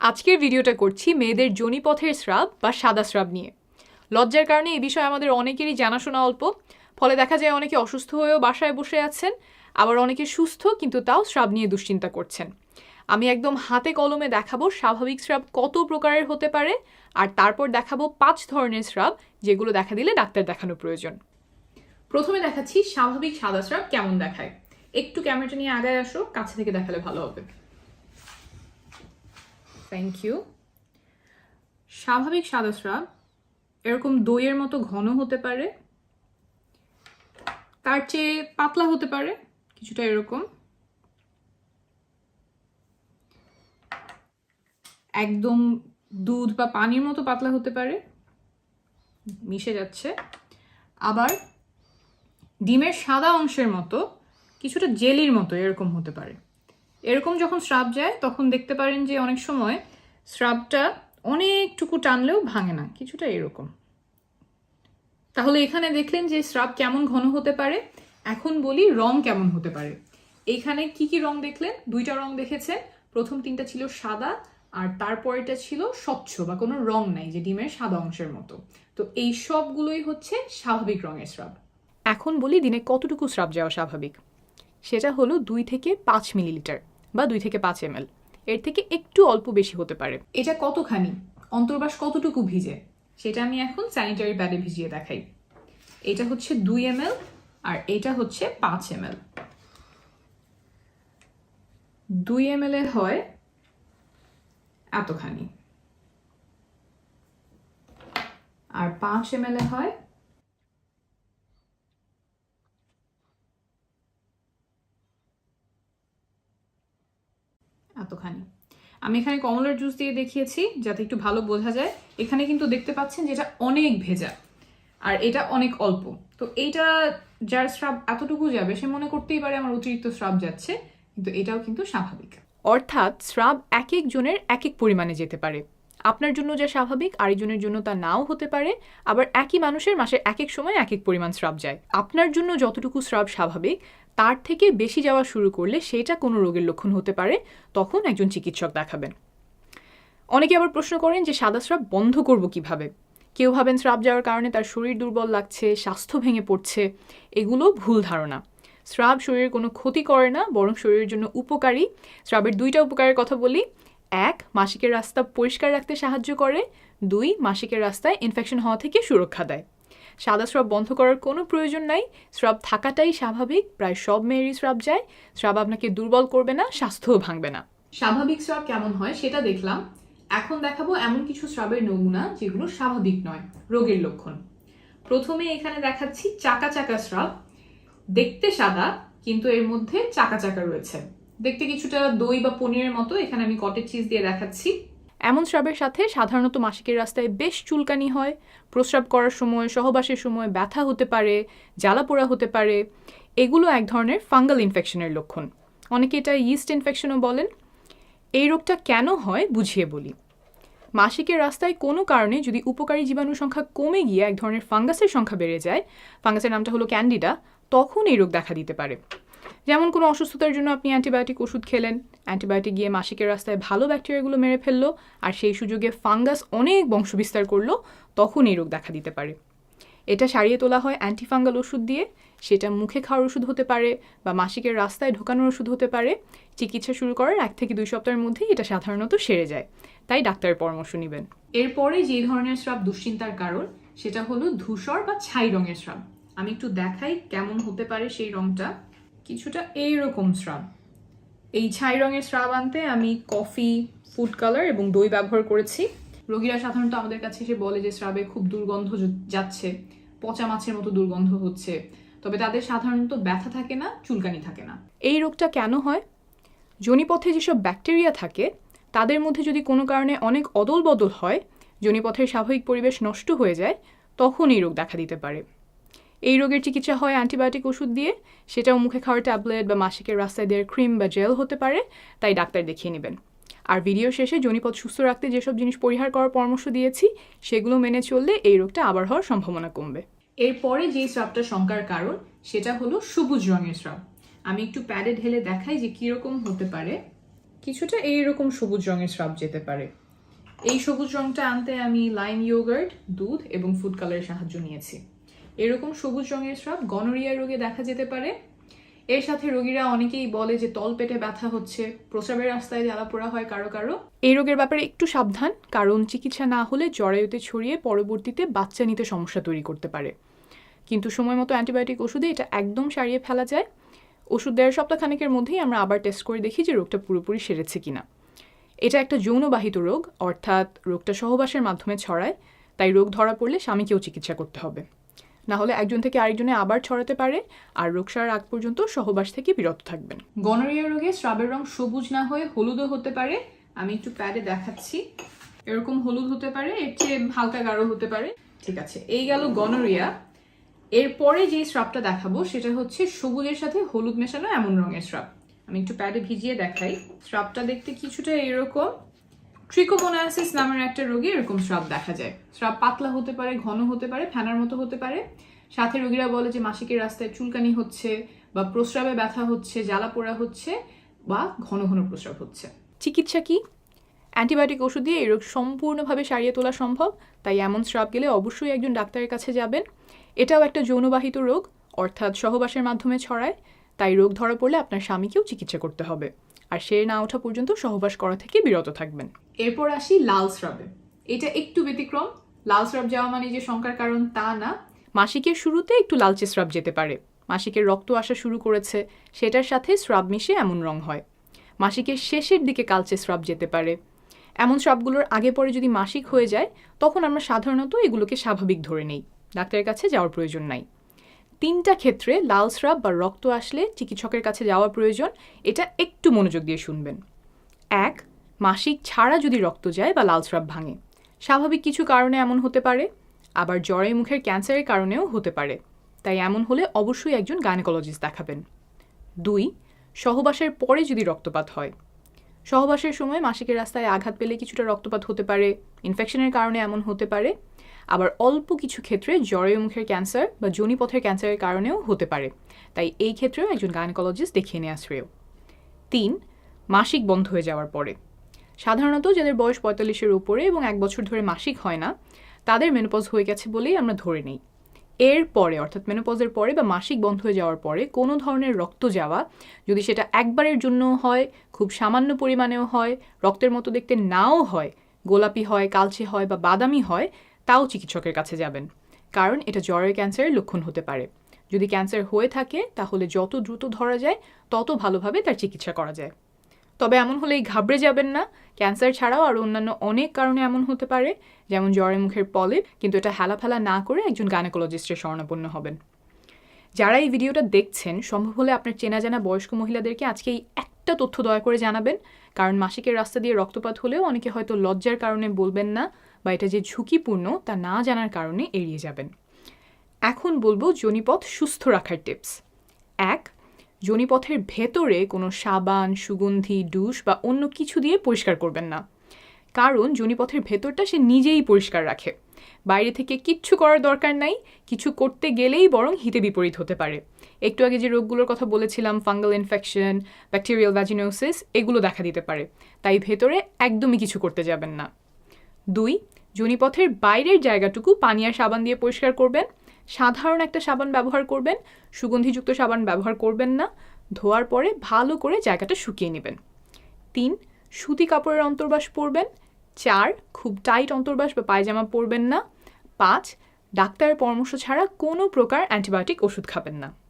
আজকের ভিডিওটা করছি মেয়েদের যোনিপথের স্রাব বা সাদা স্রাব নিয়ে। লজ্জার কারণে এই বিষয়ে আমাদের অনেকেরই জানাশোনা অল্প। ফলে দেখা যায় অনেকে অসুস্থ হয়েও বাসায় বসে আছেন, আবার অনেকে সুস্থ কিন্তু তাও স্রাব নিয়ে দুশ্চিন্তা করছেন। আমি একদম হাতে কলমে দেখাবো স্বাভাবিক স্রাব কত প্রকারের হতে পারে আর তারপর দেখাবো পাঁচ ধরনের স্রাব যেগুলো দেখা দিলে ডাক্তার দেখানো প্রয়োজন। প্রথমে দেখাচ্ছি স্বাভাবিক সাদা স্রাব কেমন দেখায়। একটু ক্যামেরাটা নিয়ে আগায় আসো, কাছে থেকে দেখালে ভালো হবে। থ্যাংক ইউ স্বাভাবিক সাদা স্রাব এরকম দইয়ের মতো ঘন হতে পারে, তার চেয়ে পাতলা হতে পারে, কিছুটা এরকম। একদম দুধ বা পানির মতো পাতলা হতে পারে, মিশে যাচ্ছে। আবার ডিমের সাদা অংশের মতো, কিছুটা জেলির মতো এরকম হতে পারে। এরকম যখন স্রাব যায়, তখন দেখতে পারেন যে অনেক সময় স্রাবটা অনেকটুকু টানলেও ভাঙে না, কিছুটা এরকম। তাহলে এখানে দেখলেন যে স্রাব কেমন ঘন হতে পারে। এখন বলি রং কেমন হতে পারে। এখানে কি কি রং দেখলেন? দুইটা রং দেখেছেন প্রথম তিনটা ছিল সাদা আর তারপরেটা ছিল স্বচ্ছ বা কোনো রং নাই, যে ডিমের সাদা অংশের মতো। তো এই সবগুলোই হচ্ছে স্বাভাবিক রঙের স্রাব। এখন বলি দিনে কতটুকু স্রাব যাওয়া স্বাভাবিক? সেটা হলো দুই থেকে পাঁচ মিলিলিটার। বা দুই থেকে পাঁচ এম এর থেকে একটু অল্প বেশি হতে পারে। এটা কতখানি? অন্তর্বাস কতটুকু ভিজে? সেটা আমি এখন স্যানিটারি প্যাডে ভিজিয়ে দেখাই। এটা হচ্ছে দুই এম আর এটা হচ্ছে পাঁচ এম এল দুই এম এ হয় এতখানি। আর পাঁচ এম এ হয় এতখানি। আমি এখানে কমলার জুস দিয়ে দেখিয়েছি, যাতে একটু ভালো বোঝা যায়। এখানে কিন্তু দেখতে পাচ্ছেন যে এটা অনেক ভেজা, আর এটা অনেক অল্প। তো এইটা যার স্রাব এতটুকু যাবে, সে মনে করতেই পারে আমার অতিরিক্ত স্রাব যাচ্ছে, কিন্তু এটাও কিন্তু স্বাভাবিক। অর্থাৎ স্রাব এক এক জনের এক এক পরিমাণে যেতে পারে। আপনার জন্য যা স্বাভাবিক, আরেকজনের জন্য তা নাও হতে পারে। আবার একই মানুষের মাসে এক এক সময় এক এক পরিমাণ স্রাব যায়। আপনার জন্য যতটুকু স্রাব স্বাভাবিক, তার থেকে বেশি যাওয়া শুরু করলে সেটা কোনো রোগের লক্ষণ হতে পারে, তখন একজন চিকিৎসক দেখাবেন। অনেকে আবার প্রশ্ন করেন যে, সাদা স্রাব বন্ধ করব কীভাবে? কেউ ভাবেন স্রাব যাওয়ার কারণে তার শরীর দুর্বল লাগছে, স্বাস্থ্য ভেঙে পড়ছে, এগুলো ভুল ধারণা। স্রাব শরীরের কোনো ক্ষতি করে না, বরং শরীরের জন্য উপকারী। স্রাবের দুইটা উপকারের কথা বলি। এক, মাসিকের রাস্তা পরিষ্কার রাখতে সাহায্য করে। দুই, মাসিকের রাস্তায় ইনফেকশন হওয়া থেকে সুরক্ষা দেয়। সাদা স্রাব বন্ধ করার কোনো প্রয়োজন নাই। স্রাব থাকাটাই স্বাভাবিক। প্রায় সব মেয়েরই স্রাব যায়। স্রাব আপনাকে দুর্বল করবে না, স্বাস্থ্যও ভাঙবে না। স্বাভাবিক স্রাব কেমন হয় সেটা দেখলাম। এখন দেখাবো এমন কিছু স্রাবের নমুনা যেগুলো স্বাভাবিক নয়, রোগের লক্ষণ। প্রথমে এখানে দেখাচ্ছি চাকা চাকা স্রাব। দেখতে সাদা, কিন্তু এর মধ্যে চাকা চাকা রয়েছে। দেখতে কিছুটা দই বা পনিরের মতো, এখানে আমি কটেজ চিজ দিয়ে দেখাচ্ছি। এমন স্রাবের সাথে সাধারণত মাসিকের রাস্তায় বেশ চুলকানি হয়। প্রস্রাব করার সময়, সহবাসের সময় ব্যথা হতে পারে, জ্বালা পোড়া হতে পারে। এগুলো এক ধরনের ফাঙ্গাল ইনফেকশনের লক্ষণ। অনেকে এটা ইস্ট ইনফেকশনও বলেন। এই রোগটা কেন হয় বুঝিয়ে বলি। মাসিকের রাস্তায় কোনো কারণে যদি উপকারী জীবাণু সংখ্যা কমে গিয়ে এক ধরনের ফাঙ্গাসের সংখ্যা বেড়ে যায়, ফাঙ্গাসের নামটা হলো ক্যান্ডিডা, তখন এই রোগ দেখা দিতে পারে। যেমন কোনো অসুস্থতার জন্য আপনি অ্যান্টিবায়োটিক ওষুধ খেলেন, অ্যান্টিবায়োটিক গিয়ে মাসিকের রাস্তায় ভালো ব্যাকটেরিয়াগুলো মেরে ফেলল, আর সেই সুযোগে ফাঙ্গাস অনেক বংশবিস্তার করল, তখন এই রোগ দেখা দিতে পারে। এটা সারিয়ে তোলা হয় অ্যান্টিফাঙ্গাল ওষুধ দিয়ে, সেটা মুখে খাওয়ার ওষুধ হতে পারে বা মাসিকের রাস্তায় ঢোকানোর ওষুধ হতে পারে। চিকিৎসা শুরু করার এক থেকে দুই সপ্তাহের মধ্যেই এটা সাধারণত সেরে যায়। তাই ডাক্তারের পরামর্শ নেবেন। এরপরে যে ধরনের স্রাব দুশ্চিন্তার কারণ, সেটা হলো ধূসর বা ছাই রঙের স্রাব। আমি একটু দেখাই কেমন হতে পারে সেই রংটা। কিছুটা এইরকম স্রাব। এই ছাই রঙের স্রাব আনতে আমি কফি, ফুড কালার এবং দই ব্যবহার করেছি। রোগীরা সাধারণত আমাদের কাছে এসে বলে যে স্রাবে খুব দুর্গন্ধ যাচ্ছে, পচা মাছের মতো দুর্গন্ধ হচ্ছে। তবে তাদের সাধারণত ব্যথা থাকে না, চুলকানি থাকে না। এই রোগটা কেন হয়? যোনিপথে যেসব ব্যাকটেরিয়া থাকে, তাদের মধ্যে যদি কোনো কারণে অনেক অদল বদল হয় যোনিপথের স্বাভাবিক পরিবেশ নষ্ট হয়ে যায়, তখন এই রোগ দেখা দিতে পারে। এই রোগের চিকিৎসা হয় অ্যান্টিবায়োটিক ওষুধ দিয়ে। সেটাও মুখে খাওয়ার ট্যাবলেট বা মাসিকের রাস্তায় দেওয়ার ক্রিম বা জেল হতে পারে, তাই ডাক্তার দেখিয়ে নেবেন। আর ভিডিও শেষে জনিপথ সুস্থ রাখতে যেসব জিনিস পরিহার করার পরামর্শ দিয়েছি, সেগুলো মেনে চললে এই রোগটা আবার হওয়ার সম্ভাবনা কমবে। এরপরে যেই স্রাবটা শঙ্কার কারণ, সেটা হলো সবুজ রঙের স্রাব। আমি একটু প্যাডে ঢেলে দেখাই যে কীরকম হতে পারে। কিছুটা এইরকম সবুজ রঙের স্রাব যেতে পারে। এই সবুজ রঙটা আনতে আমি লাইম ইয়োগার্ট দুধ এবং ফুড কালারের সাহায্য নিয়েছি। এরকম সবুজ রঙের স্রাব গনোরিয়া রোগে দেখা যেতে পারে। এর সাথে রোগীরা অনেকেই বলে যে তল পেটে ব্যথা হচ্ছে, প্রস্রাবের রাস্তায় জ্বালা পোড়া হয় কারও কারও। এই রোগের ব্যাপারে একটু সাবধান, কারণ চিকিৎসা না হলে জরায়ুতে ছড়িয়ে পরবর্তীতে বাচ্চা নিতে সমস্যা তৈরি করতে পারে। কিন্তু সময় মতো অ্যান্টিবায়োটিক ওষুধে এটা একদম সারিয়ে ফেলা যায়। ওষুধ দেওয়ার সপ্তাহখানেকের মধ্যেই আমরা আবার টেস্ট করে দেখি যে রোগটা পুরোপুরি সেরেছে কিনা। এটা একটা যৌনবাহিত রোগ, অর্থাৎ রোগটা সহবাসের মাধ্যমে ছড়ায়, তাই রোগ ধরা পড়লে স্বামীকেও চিকিৎসা করতে হবে। না হলে একজন থেকে আরেকজনে আবার ছড়াতে পারে আর রোগ সারার আগ পর্যন্ত সহবাস থেকে বিরত থাকবেন। গনোরিয়া রোগে স্রাবের রং সবুজ না হয়ে হলুদও হতে পারে। আমি একটু প্যাডে দেখাচ্ছি। এরকম হলুদ হতে পারে, এর চেয়ে হালকা গাঢ় হতে পারে। ঠিক আছে, এই গেল গনোরিয়া। এরপরে যে স্রাবটা দেখাবো, সেটা হচ্ছে সবুজের সাথে হলুদ মেশানো এমন রঙের স্রাব। আমি একটু প্যাডে ভিজিয়ে দেখাই। স্রাবটা দেখতে কিছুটা এরকম। ট্রিকোমোনাসিস নামের একটা রোগে এরকম স্রাব দেখা যায়। স্রাব পাতলা হতে পারে, ঘন হতে পারে ফ্যানার মতো হতে পারে। সাথে রোগীরা বলে যে মাসিকের রাস্তায় চুলকানি হচ্ছে বা প্রস্রাবে ব্যথা হচ্ছে, জ্বালা পোড়া হচ্ছে বা ঘন ঘন প্রস্রাব হচ্ছে। চিকিৎসা কি? অ্যান্টিবায়োটিক ওষুধ দিয়ে এই রোগ সম্পূর্ণভাবে সারিয়ে তোলা সম্ভব, তাই এমন স্রাব গেলে অবশ্যই একজন ডাক্তারের কাছে যাবেন। এটাও একটা যৌনবাহিত রোগ, অর্থাৎ সহবাসের মাধ্যমে ছড়ায়, তাই রোগ ধরা পড়লে আপনার স্বামীকেও চিকিৎসা করতে হবে। আর সে না ওঠা পর্যন্ত সহবাস করা থেকে বিরত থাকবেন। এরপর আসি লাল স্রাবে। এটা একটু ব্যতিক্রম। লাল স্রাব যাওয়া মানে যে শঙ্কার কারণ তা না। মাসিকের শুরুতে একটু লালচে স্রাব যেতে পারে। মাসিকের রক্ত আসা শুরু করেছে। সেটার সাথে স্রাব মিশে এমন রং হয়। মাসিকের শেষের দিকে কালচে স্রাব যেতে পারে। এমন স্রাবগুলোর আগে পরে যদি মাসিক হয়ে যায় তখন আমরা সাধারণত এগুলোকে স্বাভাবিক ধরে নেই। ডাক্তারের কাছে যাওয়ার প্রয়োজন নাই। তিনটা ক্ষেত্রে লাল স্রাব বা রক্ত আসলে চিকিৎসকের কাছে যাওয়া প্রয়োজন, এটা একটু মনোযোগ দিয়ে শুনবেন। এক, মাসিক ছাড়া যদি রক্ত যায় বা লাল স্রাব ভাঙে, স্বাভাবিক কিছু কারণে এমন হতে পারে, আবার জ্বরে মুখের ক্যান্সারের কারণেও হতে পারে, তাই এমন হলে অবশ্যই একজন গাইনোকোলজিস্ট দেখাবেন। দুই, সহবাসের পরে যদি রক্তপাত হয়, সহবাসের সময় মাসিকের রাস্তায় আঘাত পেলে কিছুটা রক্তপাত হতে পারে ইনফেকশনের কারণে এমন হতে পারে আবার অল্প কিছু ক্ষেত্রে জ্বরে মুখের ক্যান্সার বা যোনিপথের ক্যান্সারের কারণেও হতে পারে। তাই এই ক্ষেত্রেও একজন গাইনোকোলজিস্ট দেখিয়ে নেওয়া শ্রেয়। তিন, মাসিক বন্ধ হয়ে যাওয়ার পরে। সাধারণত যাদের বয়স পঁয়তাল্লিশের উপরে এবং এক বছর ধরে মাসিক হয় না, তাদের মেনোপজ হয়ে গেছে বলেই আমরা ধরে নিই। এর পরে, অর্থাৎ মেনোপজের পরে বা মাসিক বন্ধ হয়ে যাওয়ার পরে কোনো ধরনের রক্ত যাওয়া যদি সেটা একবারের জন্য হয়, খুব সামান্য পরিমাণেও হয়, রক্তের মতো দেখতে নাও হয়, গোলাপি হয়, কালচে হয় বা বাদামি হয় তাও চিকিৎসকের কাছে যাবেন। কারণ এটা জ্বরের ক্যান্সারের লক্ষণ হতে পারে। যদি ক্যান্সার হয়ে থাকে, তাহলে যত দ্রুত ধরা যায়, তত ভালোভাবে তার চিকিৎসা করা যায়। তবে এমন হলেই ঘাবড়ে যাবেন না। ক্যান্সার ছাড়াও আরও অন্যান্য অনেক কারণে এমন হতে পারে, যেমন জ্বরের মুখের পলিপ, কিন্তু এটা হেলাফেলা না করে একজন গাইনোকোলজিস্টের শরণাপন্ন হবেন। যারা এই ভিডিওটা দেখছেন, সম্ভব হলে আপনার চেনা জানা বয়স্ক মহিলাদেরকে আজকে এই একটা তথ্য দয়া করে জানাবেন। কারণ মাসিকের রাস্তা দিয়ে রক্তপাত হলেও অনেকে হয়তো লজ্জার কারণে বলবেন না। বা এটা যে ঝুঁকিপূর্ণ তা না জানার কারণে এড়িয়ে যাবেন। এখন বলব জনিপথ সুস্থ রাখার টিপস। এক, জনিপথের ভেতরে কোনো সাবান, সুগন্ধি ডুস বা অন্য কিছু দিয়ে পরিষ্কার করবেন না। কারণ জনিপথের ভেতরটা সে নিজেই পরিষ্কার রাখে। বাইরে থেকে কিচ্ছু করার দরকার নাই, কিছু করতে গেলেই বরং হিতে বিপরীত হতে পারে। একটু আগে যে রোগগুলোর কথা বলেছিলাম, ফাঙ্গাল ইনফেকশন, ব্যাকটেরিয়াল ভ্যাজিনোসিস এগুলো দেখা দিতে পারে। তাই ভেতরে একদমই কিছু করতে যাবেন না। দুই জনিপথের বাইরের জায়গাটুকু পানি আর সাবান দিয়ে পরিষ্কার করবেন। সাধারণ একটা সাবান ব্যবহার করবেন। সুগন্ধিযুক্ত সাবান ব্যবহার করবেন না। ধোয়ার পরে ভালো করে জায়গাটা শুকিয়ে নেবেন। তিন, সুতি কাপড়ের অন্তর্বাস পরবেন। চার, খুব টাইট অন্তর্বাস বা পায়জামা পরবেন না। পাঁচ, ডাক্তারের পরামর্শ ছাড়া কোনো প্রকার অ্যান্টিবায়োটিক ওষুধ খাবেন না।